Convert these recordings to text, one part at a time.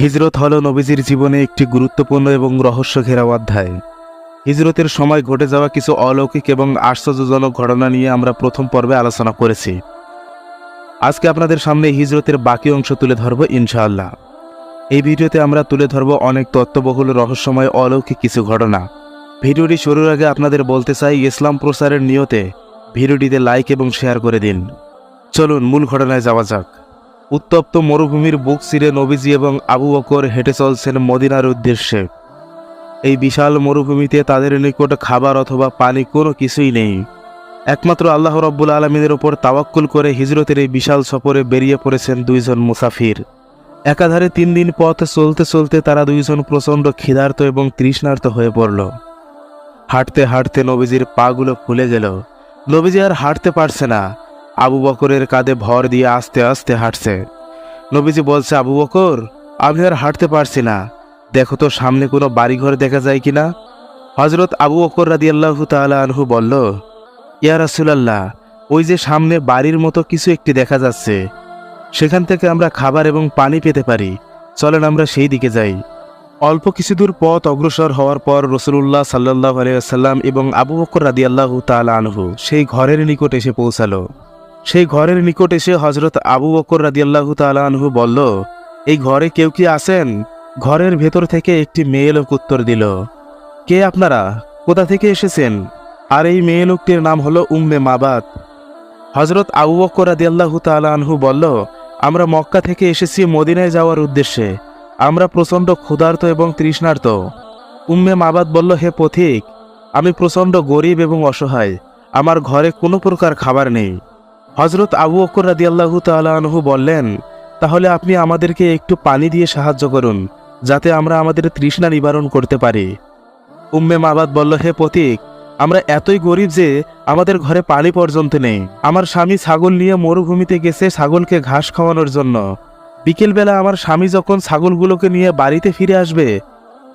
হিজরত হল নবীজির জীবনে একটি গুরুত্বপূর্ণ এবং রহস্য ঘেরা অধ্যায়। হিজরতের সময় ঘটে যাওয়া কিছু অলৌকিক এবং আশ্চর্যজনক ঘটনা নিয়ে আমরা প্রথম পর্বে আলোচনা করেছি। আজকে আপনাদের সামনে হিজরতের বাকি অংশ তুলে ধরব ইনশাআল্লাহ। এই ভিডিওতে আমরা তুলে ধরব অনেক তত্ত্ববহুল, রহস্যময়, অলৌকিক কিছু ঘটনা। ভিডিওটি শুরুর আগে আপনাদের বলতে চাই, ইসলাম প্রচারের নিয়তে ভিডিওটিতে লাইক এবং শেয়ার করে দিন। চলুন, মূল ঘটনায় যাওয়া যাক। উত্তপ্ত মরুভূমির বুক চিরে নবীজি এবং আবু বকর হেঁটে চলছেন মদিনার উদ্দেশ্যে। এই বিশাল মরুভূমিতে তাদের নিকট খাবার অথবা পানি কোনো কিছুই নেই। একমাত্র আল্লাহ রব্বুল আলমিনের ওপর তাওয়াক্কুল করে হিজরতের এই বিশাল সফরে বেরিয়ে পড়েছেন দুইজন মুসাফির। একাধারে তিন দিন পথ চলতে চলতে তারা দুইজন প্রচণ্ড ক্ষিধার্ত এবং তৃষ্ণার্ত হয়ে পড়ল। হাঁটতে হাঁটতে নবীজির পাগুলো ফুলে গেল। নবীজি আর হাঁটতে পারছে না। আবু বকরের কাঁধে ভর দিয়ে আস্তে আস্তে হাঁটছে। নবীজি বলছে, আবু বকর, আমি আর হাঁটতে পারছি না। দেখো তো, সামনে কোনো বাড়িঘর দেখা যায় কি না হজরত আবু বকর রাদি আল্লাহ আনহু বলল, ইয়া রাসুলাল্লাহ, ওই যে সামনে বাড়ির মতো কিছু একটি দেখা যাচ্ছে। সেখান থেকে আমরা খাবার এবং পানি পেতে পারি। চলেন আমরা সেই দিকে যাই। অল্প কিছু দূর পথ অগ্রসর হওয়ার পর রসুল্লাহ সাল্লাহ আলিয়াল্লাম এবং আবু বকর রাদি আল্লাহ তালা আনহু সেই ঘরের নিকট এসে পৌঁছালো। সেই ঘরের নিকট এসে হজরত আবু বকর রাদিয়াল্লাহু তাআলা আনহু বলল, এই ঘরে কেউ কি আছেন? ঘরের ভেতর থেকে একটি মেয়ে লোক উত্তর দিল, কে আপনারা? কোথা থেকে এসেছেন? আর এই মেয়ে লোকটির নাম হলো উম্মে মাবাত। হজরত আবু বকর রাদিয়াল্লাহু তাআলা আনহু বলল, আমরা মক্কা থেকে এসেছি মদিনায় যাওয়ার উদ্দেশ্যে। আমরা প্রচণ্ড ক্ষুধার্ত এবং তৃষ্ণার্ত। উম্মে মাবাদ বলল, হে পথিক, আমি প্রচণ্ড গরিব এবং অসহায়। আমার ঘরে কোনো প্রকার খাবার নেই। হজরত আবু অকর রাদিয়াল্লাহু তালাহু বললেন, তাহলে আপনি আমাদেরকে একটু পানি দিয়ে সাহায্য করুন, যাতে আমরা আমাদের তৃষ্ণা নিবারণ করতে পারি। উম্মে মাবাদ বলল, হে প্রতীক আমরা এতই গরিব যে আমাদের ঘরে পানি পর্যন্ত নেই। আমার স্বামী ছাগল নিয়ে মরুভূমিতে গেছে ছাগলকে ঘাস খাওয়ানোর জন্য। বিকেলবেলা আমার স্বামী যখন ছাগলগুলোকে নিয়ে বাড়িতে ফিরে আসবে,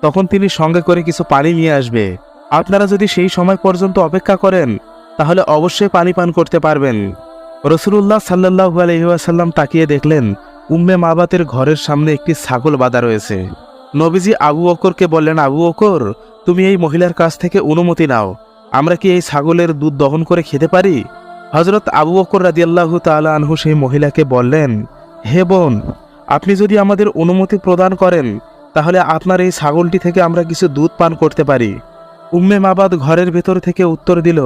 তখন তিনি সঙ্গে করে কিছু পানি নিয়ে আসবে। আপনারা যদি সেই সময় পর্যন্ত অপেক্ষা করেন, তাহলে অবশ্যই পানি পান করতে পারবেন। রসুল্লাহ সাল্লাহু আলহিহাসাল্লাম তাকিয়ে দেখলেন, উম্মে মাবাতের ঘরের সামনে একটি ছাগল বাঁধা রয়েছে। নবীজি আবু অকরকে বললেন, আবু অকর তুমি এই মহিলার কাছ থেকে অনুমতি নাও। আমরা কি এই ছাগলের দুধ দহন করে খেতে পারি? হজরত আবু অকর রাদিয়াল্লাহু তাআলা আনহু সেই মহিলাকে বললেন, হে বোন, আপনি যদি আমাদের অনুমতি প্রদান করেন, তাহলে আপনার এই ছাগলটি থেকে আমরা কিছু দুধ পান করতে পারি। উম্মে মাবাদ ঘরের ভেতর থেকে উত্তর দিল,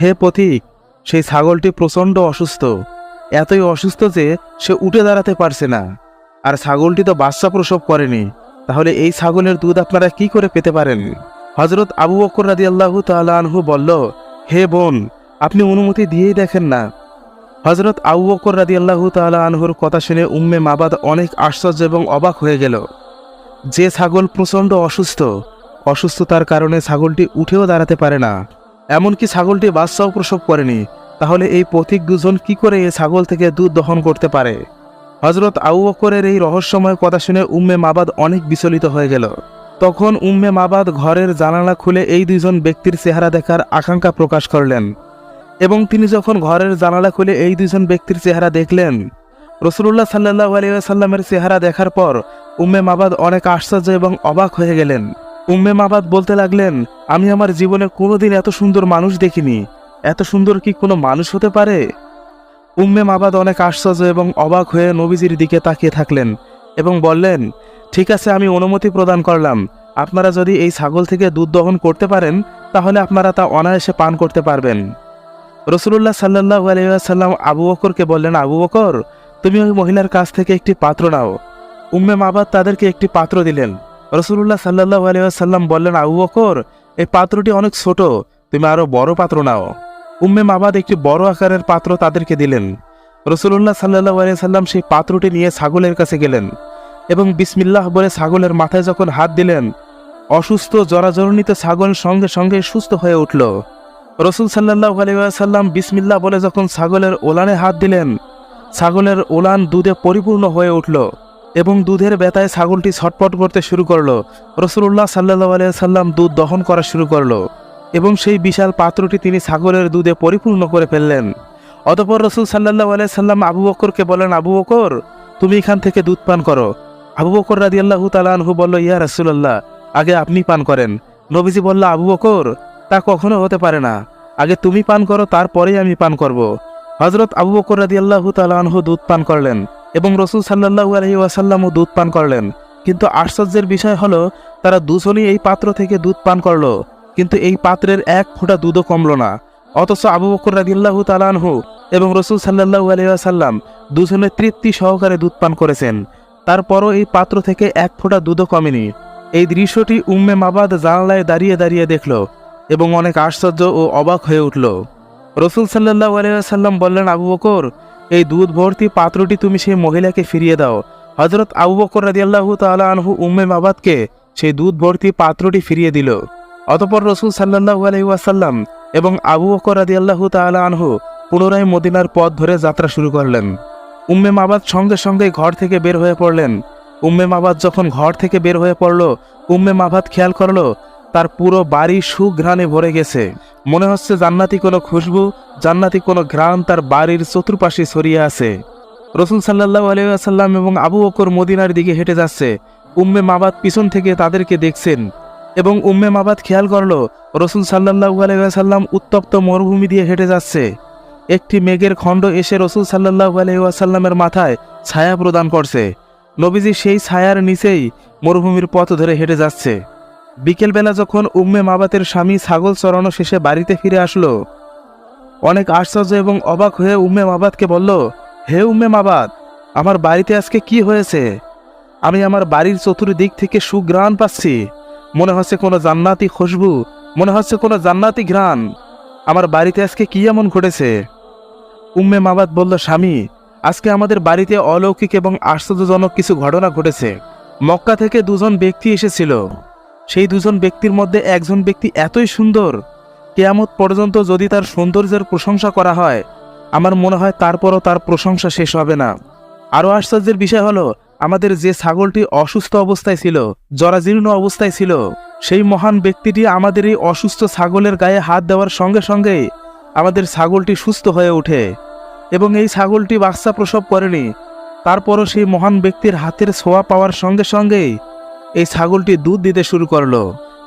হে পথিক সেই ছাগলটি প্রচণ্ড অসুস্থ। এতই অসুস্থ যে সে উঠে দাঁড়াতে পারছে না। আর ছাগলটি তো বাচ্চা প্রসব করেনি। তাহলে এই ছাগলের দুধ আপনারা কি করে পেতে পারেন? হজরত আবু বকর রাদি আল্লাহু আনহু বলল, হে বোন, আপনি অনুমতি দিয়েই দেখেন না। হজরত আবু বকর রাদি আল্লাহু আনহুর কথা শুনে উম্মে মাবাদ অনেক আশ্চর্য এবং অবাক হয়ে গেল। যে ছাগল প্রচণ্ড অসুস্থ, অসুস্থতার কারণে ছাগলটি উঠেও দাঁড়াতে পারে না। এমনকি ছাগলটি বাচ্চাও প্রসব করেনি, তাহলে এই পথিক দুজন কি করে এই ছাগল থেকে দুধ দহন করতে পারে? হজরত আউ বকরের এই রহস্যময় কথা শুনে উম্মে মাবাদ অনেক বিচলিত হয়ে গেল। তখন উম্মে মাবাদ ঘরের জানালা খুলে এই দুইজন ব্যক্তির চেহারা দেখার আকাঙ্ক্ষা প্রকাশ করলেন এবং তিনি যখন ঘরের জানালা খুলে এই দুইজন ব্যক্তির চেহারা দেখলেন রসুল্লাহ সাল্লাহ আলিয়া সাল্লামের চেহারা দেখার পর উম্মে মাবাদ অনেক আশ্চর্য এবং অবাক হয়ে গেলেন। উম্মে মাবাদ বলতে লাগলেন, আমি আমার জীবনে কোনোদিন এত সুন্দর মানুষ দেখিনি। এত সুন্দর কি কোনো মানুষ হতে পারে? উম্মে মাবাদ অনেক আশ্চর্য এবং অবাক হয়ে নবীজির দিকে তাকিয়ে থাকলেন এবং বললেন, ঠিক আছে, আমি অনুমতি প্রদান করলাম। আপনারা যদি এই ছাগল থেকে দুধ দহন করতে পারেন, তাহলে আপনারা তা অনায়াসে পান করতে পারবেন। রসুল্লাহ সাল্লাহ আলিয়াল্লাম আবু বকরকে বললেন, আবু বকর, তুমি ওই মহিলার কাছ থেকে একটি পাত্র নাও। উম্মে মাবাদ তাদেরকে একটি পাত্র দিলেন। রসুল্লাহ সাল্লাহ আলিয়াল্লাম বললেন, আবু বকর, এই পাত্রটি অনেক ছোট, তুমি আরও বড় পাত্র নাও। উম্মে মাবাদ একটি বড় আকারের পাত্র তাদেরকে দিলেন। রসুল্লাহ সাল্লাহ সাল্লাম সেই পাত্রটি নিয়ে ছাগলের কাছে গেলেন এবং বিসমিল্লাহ বলে ছাগলের মাথায় যখন হাত দিলেন, অসুস্থ, জরাজরণিত ছাগল সঙ্গে সঙ্গে সুস্থ হয়ে উঠল। রসুল সাল্লাহ আলিয়াল্লাম বিসমিল্লাহ বলে যখন ছাগলের ওলানে হাত দিলেন, ছাগলের ওলান দুধে পরিপূর্ণ হয়ে উঠল। এবং দুধের ব্যথায় ছাগলটি ছটপট করতে শুরু করল। রসুল্লাহ সাল্লাহ আলিয়াল্লাম দুধ দহন করা শুরু করল এবং সেই বিশাল পাত্রটি তিনি ছাগলের দুধে পরিপূর্ণ করে ফেললেন। অতপর রসুল সাল্লাহ আলিয়া সাল্লাম আবু বকরকে বলেন, আবু বকর, তুমি এখান থেকে দুধ পান করো। আবু বকর রাদি আল্লাহ তালানহু বলল, ইয়া রাসুল্লাহ আগে আপনি পান করেন। নবীজি বলল, আবু বকর, তা কখনো হতে পারে না। আগে তুমি পান করো, তারপরেই আমি পান করব। হজরত আবু বকর রাদি আল্লাহ তালানহু দুধ পান করলেন। এবং রসুল সাল্লাহু আলহি ওয়াসাল্লামও দুধ পান করলেন। কিন্তু আশ্চর্যের বিষয় হলো, তারা দুজনই এই পাত্র থেকে দুধ পান করল, কিন্তু এই পাত্রের এক ফোঁটা দুধও কমলো না। অথচ আবু বকর রাদিল্লাহু তালানহু এবং রসুল সাল্লাহু আলহিহাসাল্লাম দুজনে তৃপ্তি সহকারে দুধ পান করেছেন। তারপরও এই পাত্র থেকে এক ফোঁটা দুধও কমেনি। এই দৃশ্যটি উম্মে মাবাদ জানলায় দাঁড়িয়ে দাঁড়িয়ে দেখল এবং অনেক আশ্চর্য ও অবাক হয়ে উঠল। রসুল সাল্লাহু আলহিহাসাল্লাম বললেন, আবু বকর এই দুধ ভর্তি পাত্রটি তুমি সেই মহিলাকে ফিরিয়ে দাও। হজরত আবু বকর রাদিয়াল্লাহু তাআলা আনহু উম্মে মাবাদকে সেই দুধ ভর্তি পাত্রটি ফিরিয়ে দিল। অতপর রসুল সাল্লাহু আলহি ওয়াসাল্লাম এবং আবু বকর রাদিয়াল্লাহু তাআলা আনহু পুনরায় মদিনার পথ ধরে যাত্রা শুরু করলেন। উম্মে মাবাদ সঙ্গে সঙ্গে ঘর থেকে বের হয়ে পড়লেন। উম্মে মাবাদ যখন ঘর থেকে বের হয়ে পড়ল, উম্মে মাবাদ খেয়াল করল, তার পুরো বাড়ি সুঘ্রাণে ভরে গেছে। মনে হচ্ছে জান্নাতি কোনো খুশবু, জান্নাতি কোনো ঘ্রাণ তার বাড়ির চতুর্পাশে ছড়িয়ে আছে। রসুল সাল্লাহ আলিয়াল্লাম এবং আবু অকর মদিনার দিকে হেঁটে যাচ্ছে। উম্মে মাবাদ পিছন থেকে তাদেরকে দেখছেন এবং উম্মে মাবাদ খেয়াল করল, রসুল সাল্লাহু আলাইসাল্লাম উত্তপ্ত মরুভূমি দিয়ে হেঁটে যাচ্ছে। একটি মেঘের খণ্ড এসে রসুল সাল্লাহু আলহিহাসাল্লামের মাথায় ছায়া প্রদান করছে। নবীজি সেই ছায়ার নিচেই মরুভূমির পথ ধরে হেঁটে যাচ্ছে। বিকেলবেলা যখন উম্মে মাবাতের স্বামী ছাগল চড়ানো শেষে বাড়িতে ফিরে আসলো, অনেক আশ্চর্য এবং অবাক হয়ে উম্মে মাবাদকে বলল, হে উম্মে মাবাদ আমার বাড়িতে আজকে কি হয়েছে? আমি আমার বাড়ির চতুর্দিক থেকে সুগ্রাণ পাচ্ছি। মনে হচ্ছে কোনো জান্নাতি খুশবু, মনে হচ্ছে কোনো জান্নাতি ঘ্রাণ। আমার বাড়িতে আজকে কি এমন ঘটেছে? উম্মে মাবাদ বলল, স্বামী, আজকে আমাদের বাড়িতে অলৌকিক এবং আশ্চর্যজনক কিছু ঘটনা ঘটেছে। মক্কা থেকে দুজন ব্যক্তি এসেছিল। সেই দুজন ব্যক্তির মধ্যে একজন ব্যক্তি এতই সুন্দর, কেয়ামত পর্যন্ত যদি তার সৌন্দর্যের প্রশংসা করা হয়, আমার মনে হয় তারপরও তার প্রশংসা শেষ হবে না। আরও আশ্চর্যের বিষয় হলো, আমাদের যে ছাগলটি অসুস্থ অবস্থায় ছিল, জরাজীর্ণ অবস্থায় ছিল, সেই মহান ব্যক্তিটি আমাদের এই অসুস্থ ছাগলের গায়ে হাত দেওয়ার সঙ্গে সঙ্গেই আমাদের ছাগলটি সুস্থ হয়ে ওঠে এবং এই ছাগলটি বাচ্চা প্রসব করেনি। তারপরও সেই মহান ব্যক্তির হাতের ছোঁয়া পাওয়ার সঙ্গে সঙ্গেই এই ছাগলটি দুধ দিতে শুরু করল।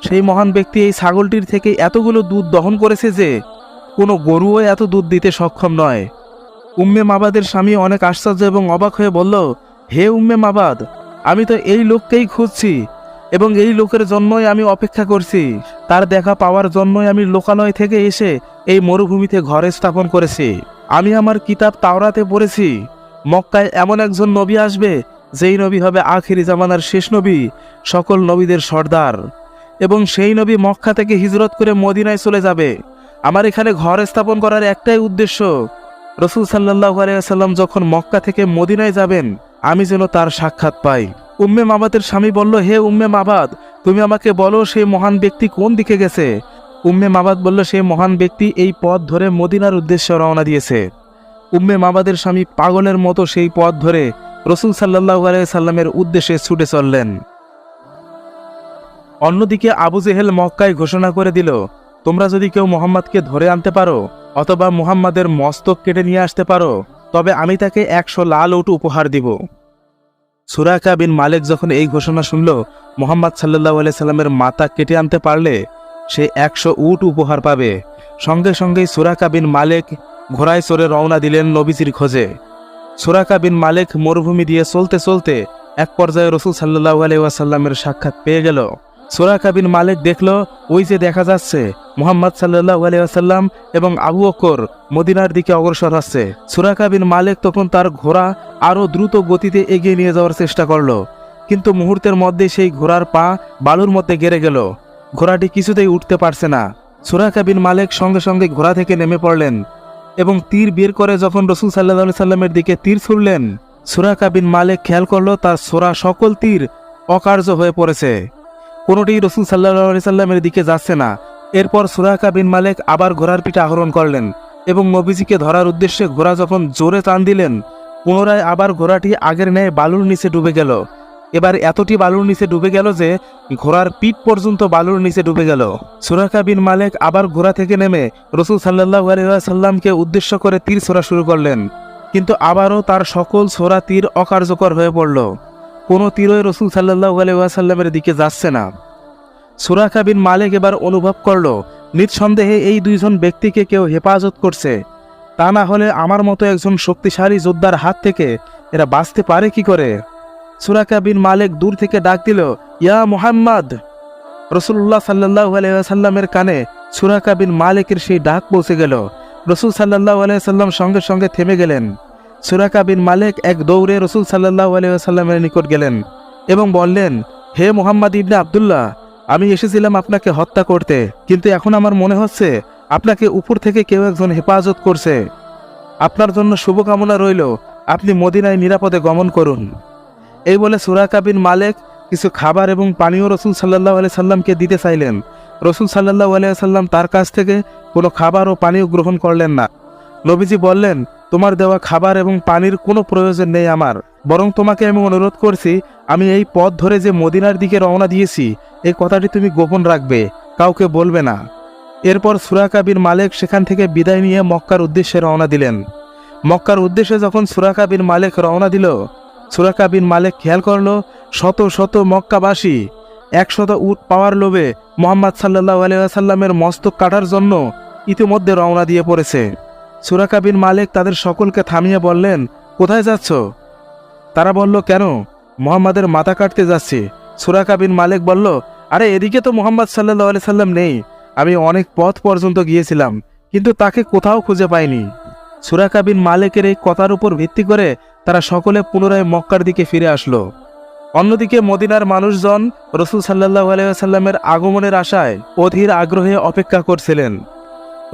সেই মহান ব্যক্তি এই ছাগলটির থেকে এতগুলো দুধ দহন করেছে যে কোনো গরুও এত দুধ দিতে সক্ষম নয়। উম্মে মাবাদের স্বামী অনেক আশ্চর্য এবং অবাক হয়ে বলল, হে উম্মে মাবাদ, আমি তো এই লোককেই খুঁজছি এবং এই লোকের জন্যই আমি অপেক্ষা করছি। তার দেখা পাওয়ার জন্যই আমি লোকালয় থেকে এসে এই মরুভূমিতে ঘরে স্থাপন করেছি। আমি আমার কিতাব তাওরাতে পড়েছি। মক্কায় এমন একজন নবী আসবে যেই নবী হবে আখিরি জামানার শেষ নবী, সকল নবীদের সর্দার। এবং সেই নবী মক্কা থেকে হিজরত করে মদিনায় চলে যাবে। আমার এখানে ঘর স্থাপন করার একটাই উদ্দেশ্য, রসুল সাল্লাহ আলাইসাল্লাম যখন মক্কা থেকে মদিনায় যাবেন, আমি যেন তার সাক্ষাৎ পাই। উম্মে মাবাদের স্বামী বলল, হে উম্মে মাবাদ, তুমি আমাকে বলো সেই মহান ব্যক্তি কোন দিকে গেছে? উম্মে মাবাদ বলল, সেই মহান ব্যক্তি এই পথ ধরে মদিনার উদ্দেশ্যে রওনা দিয়েছে। উম্মে মাবাদের স্বামী পাগলের মতো সেই পথ ধরে রসুল সাল্লাহু আলাইসাল্লামের উদ্দেশ্যে ছুটে চললেন। অন্যদিকে আবু জেহেল মক্কায় ঘোষণা করে দিল, তোমরা যদি কেউ মোহাম্মদকে ধরে আনতে পারো অথবা মুহাম্মাদের মস্তক কেটে নিয়ে আসতে পারো, তবে আমি তাকে একশো লাল উট উপহার দিব। সুরাকা বিন মালিক যখন এই ঘোষণা শুনল, মোহাম্মদ সাল্লাহ সাল্লামের মাতা কেটে আনতে পারলে সে একশো উট উপহার পাবে। সঙ্গে সঙ্গেই সুরাকা বিন মালিক ঘোড়ায় চড়ে রওনা দিলেন নবীজির খোঁজে। সুরাকা বিন মালিক মরুভূমি দিয়ে চলতে চলতে এক পর্যায়ে রসুল সাল্লাহ আলাইসাল্লামের সাক্ষাৎ পেয়ে গেল। সুরাকা বিন মালিক দেখল, ওই যে দেখা যাচ্ছে, মোহাম্মদ সাল্লাহ আলাইসাল্লাম এবং আবু অকর মদিনার দিকে অগ্রসর হচ্ছে। সুরাকা বিন মালিক তখন তার ঘোড়া আরও দ্রুত গতিতে এগিয়ে নিয়ে যাওয়ার চেষ্টা করল, কিন্তু মুহূর্তের মধ্যে সেই ঘোড়ার পা বালুর মধ্যে গেড়ে গেল। ঘোড়াটি কিছুতেই উঠতে পারছে না। সুরাকা বিন মালিক সঙ্গে সঙ্গে ঘোড়া থেকে নেমে পড়লেন। এবং তীর বের করে যখন রসুল সাল্লাহ সাল্লামের দিকে তীর ছুড়লেন, সুরাকা বিন মালিক খেয়াল করল, তার সোরা সকল তীর অকার্য হয়ে পড়েছে। কোনোটি রসুল সাল্লাহ সাল্লামের দিকে যাচ্ছে না। এরপর সুরাকা বিন মালিক আবার ঘোড়ার পিঠে আহরণ করলেন এবং নবীজিকে ধরার উদ্দেশ্যে ঘোড়া যখন জোরে টান দিলেন, পুনরায় আবার ঘোড়াটি আগের ন্যায় বালুর নিচে ডুবে গেল। এবার এতটি বালুর নিচে ডুবে গেল যে ঘোড়ার পিঠ পর্যন্ত বালুর নিচে ডুবে গেল। সুরাকা বিন মালিক আবার ঘোড়া থেকে নেমে রসুল সাল্লাহ সাল্লামকে উদ্দেশ্য করে তীর ছোড়া শুরু করলেন। কিন্তু আবারও তার সকল ছোড়া তীর অকার্যকর হয়ে পড়ল। কোনো তীরই রসুল সাল্লাহ আলাইসাল্লামের দিকে যাচ্ছে না। সুরাকা বিন মালিক এবার অনুভব করল, নিঃসন্দেহে এই দুইজন ব্যক্তিকে কেউ হেফাজত করছে। তা না হলে আমার মতো একজন শক্তিশালী যোদ্ধার হাত থেকে এরা বাঁচতে পারে কি করে? সুরাকা বিন মালিক দূর থেকে ডাক দিল, ইয়া মুহাম্মদ! রসুল্লাহ সাল্লাহ আলাইসাল্লামের কানে সুরাকা বিন মালিকের সেই ডাক পৌঁছে গেল। রসুল সাল্লাহ আলাইসাল্লাম সঙ্গে সঙ্গে থেমে গেলেন। সুরাকা বিন মালিক এক দৌড়ে রসুল সাল্লাহ আলাইসাল্লামের নিকট গেলেন এবং বললেন, হে মোহাম্মদ ইবনে আবদুল্লাহ, আমি এসেছিলাম আপনাকে হত্যা করতে, কিন্তু এখন আমার মনে হচ্ছে আপনাকে উপর থেকে কেউ একজন হেফাজত করছে। আপনার জন্য শুভকামনা রইল, আপনি মদিনায় নিরাপদে গমন করুন। এই বলে সুরাকা বিন মালেক কিছু খাবার এবং পানীয় রসুল সাল্লাহ আলি সাল্লামকে দিতে চাইলেন। রসুল সাল্লাহ আলিয়া সাল্লাম তার কাছ থেকে কোনো খাবার ও পানীয় গ্রহণ করলেন না। নবীজি বললেন, তোমার দেওয়া খাবার এবং পানির কোনো প্রয়োজন নেই আমার। বরং তোমাকে আমি অনুরোধ করছি, আমি এই পথ ধরে যে মদিনার দিকে রওনা দিয়েছি, এই কথাটি তুমি গোপন রাখবে, কাউকে বলবে না। এরপর সুরাকা বিন মালেক সেখান থেকে বিদায় নিয়ে মক্কার উদ্দেশ্যে রওনা দিলেন। মক্কার উদ্দেশ্যে যখন সুরাকা বিন মালেক রওনা দিল সুরাকা বিন মালেক খেয়াল করল, শত শত মক্কাবাসী একশত উট পাওয়ার লোভে মোহাম্মদ সাল্লাহ আলিয়াসাল্লামের মস্তক কাটার জন্য ইতিমধ্যে রওনা দিয়ে পড়েছে। সুরাকা বিন মালেক তাদের সকলকে থামিয়ে বললেন, কোথায় যাচ্ছ? তারা বলল, কেন? মোহাম্মদের মাথা কাটতে যাচ্ছি। সুরাকা বিন মালেক বলল, আরে, এদিকে তো মোহাম্মদ সাল্লাহ আলি সাল্লাম নেই। আমি অনেক পথ পর্যন্ত গিয়েছিলাম, কিন্তু তাকে কোথাও খুঁজে পাইনি। সুরাকা বিন মালেকের এই কথার উপর ভিত্তি করে তারা সকলে পুনরায় মক্কার দিকে ফিরে আসলো। অন্যদিকে মদিনার মানুষজন রসুল সাল্লাহ আলাইসাল্লামের আগমনের আশায় অধীর আগ্রহে অপেক্ষা করছিলেন।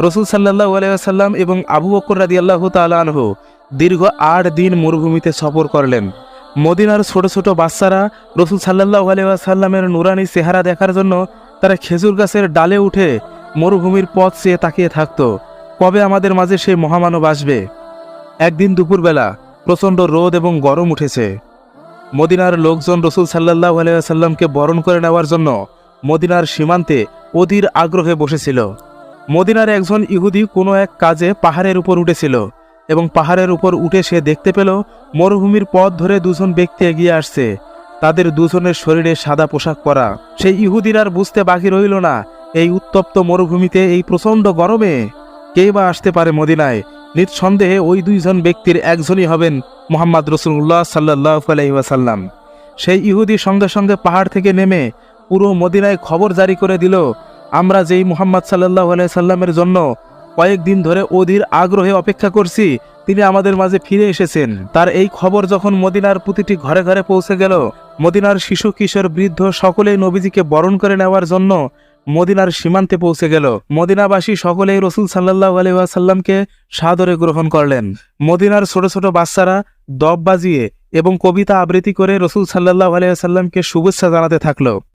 রসুল সাল্লাহ আলাইসাল্লাম এবং আবু বকর রাদি আল্লাহ তালানহ দীর্ঘ আট দিন মরুভূমিতে সফর করলেন। মদিনার ছোট ছোট বাচ্চারা রসুল সাল্লাহ আলাইসাল্লামের নুরানি চেহারা দেখার জন্য তারা খেজুর গাছের ডালে উঠে মরুভূমির পথ চেয়ে তাকিয়ে থাকত। কবে আমাদের মাঝে সেই মহামানব আসবে? একদিন দুপুরবেলা প্রচণ্ড রোদ এবং গরম উঠেছে। মদিনার লোকজন রসুল সাল্লাহ আলাইসাল্লামকে বরণ করে নেওয়ার জন্য মদিনার সীমান্তে অধীর আগ্রহে বসেছিল। মদিনার একজন ইহুদি কোনো এক কাজে পাহাড়ের উপর উঠেছিল এবং পাহাড়ের উপর উঠে সে দেখতে পেল মরুভূমির পথ ধরে দুজন ব্যক্তি এগিয়ে আসছে। তাদের দুজনের শরীরে সাদা পোশাক পরা। সেই ইহুদির আর বুঝতে বাকি রইল না, এই উত্তপ্ত মরুভূমিতে এই প্রচণ্ড গরমে কেই বা আসতে পারে মদিনায় নিঃসন্দেহে ওই দুইজন ব্যক্তির একজনই হবেন মোহাম্মদ রসুল্লাহ সাল্লাহ আলাইসাল্লাম সেই ইহুদি সঙ্গে সঙ্গে পাহাড় থেকে নেমে পুরো মদিনায় খবর জারি করে দিল, আমরা যেই মোহাম্মদ সাল্লাহ আলাইসাল্লামের জন্য কয়েকদিন ধরে অধীর আগ্রহে অপেক্ষা করছি, তিনি আমাদের মাঝে ফিরে এসেছেন। তার এই খবর যখন মদিনার প্রতিটি ঘরে ঘরে পৌঁছে গেল, মদিনার শিশু কিশোর বৃদ্ধ সকলেই নবীজিকে বরণ করে নেওয়ার জন্য মদিনার সীমান্তে পৌঁছে গেল। মদিনাবাসী সকলেই রসুল সাল্লাহ আলহাসাল্লামকে সাদরে গ্রহণ করলেন। মদিনার ছোট ছোট বাচ্চারা দব বাজিয়ে এবং কবিতা আবৃত্তি করে রসুল সাল্লাহ আলহাসাল্লামকে শুভেচ্ছা জানাতে থাকল।